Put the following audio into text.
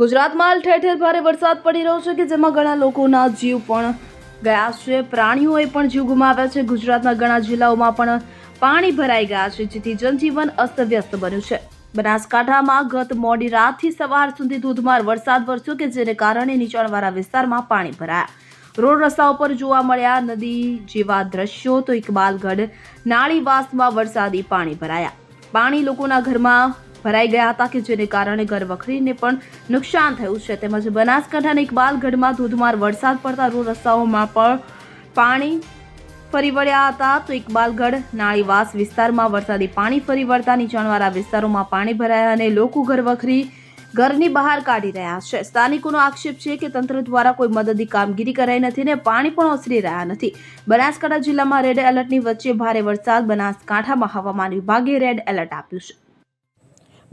ગુજરાતમાં ઠેર ઠેર ભારે વરસાદ પડી રહ્યો છે કે જેમાં ઘણા લોકોના જીવ પણ ગયા છે. પ્રાણીઓએ પણ જીવ ગુમાવ્યા છે. ગુજરાતના ઘણા જિલ્લાઓમાં પણ પાણી ભરાઈ ગયા છે, જેથી જનજીવન અસ્તવ્યસ્ત બન્યું છે. બનાસકાંઠામાં ગત મોડી રાતથી સવાર સુધી ધોધમાર વરસાદ વરસ્યો કે જેને કારણે નીચાણવાળા વિસ્તારમાં પાણી ભરાયા. રોડ રસ્તા ઉપર જોવા મળ્યા નદી જેવા દ્રશ્યો, તો ઇકબાલગઢ નાળીવાસમાં વરસાદી પાણી ભરાયા. પાણી લોકોના ઘરમાં ભરાઈ ગયા હતા કે જેને કારણે ઘર વખરીને પણ નુકસાન થયું છે. તેમજ બનાસકાંઠાના ઇકબાલગઢમાં ધોધમાર વરસાદ પડતા રોડ રસ્તાઓમાં પણ પાણી ફરી વળ્યા હતા. તો ઇકબાલગઢ નાળીવાસ વિસ્તારમાં વરસાદી પાણી ફરી વળતા નીચાણવાળા વિસ્તારોમાં પાણી ભરાયા અને લોકો ઘર વખરી ઘરની બહાર કાઢી રહ્યા છે. સ્થાનિકોનો આક્ષેપ છે કે તંત્ર દ્વારા કોઈ મદદની કામગીરી કરાઈ નથી ને પાણી પણ ઓસરી રહ્યા નથી. બનાસકાંઠા જિલ્લામાં રેડ એલર્ટની વચ્ચે ભારે વરસાદ બનાસકાંઠામાં હવામાન વિભાગે રેડ એલર્ટ આપ્યું છે.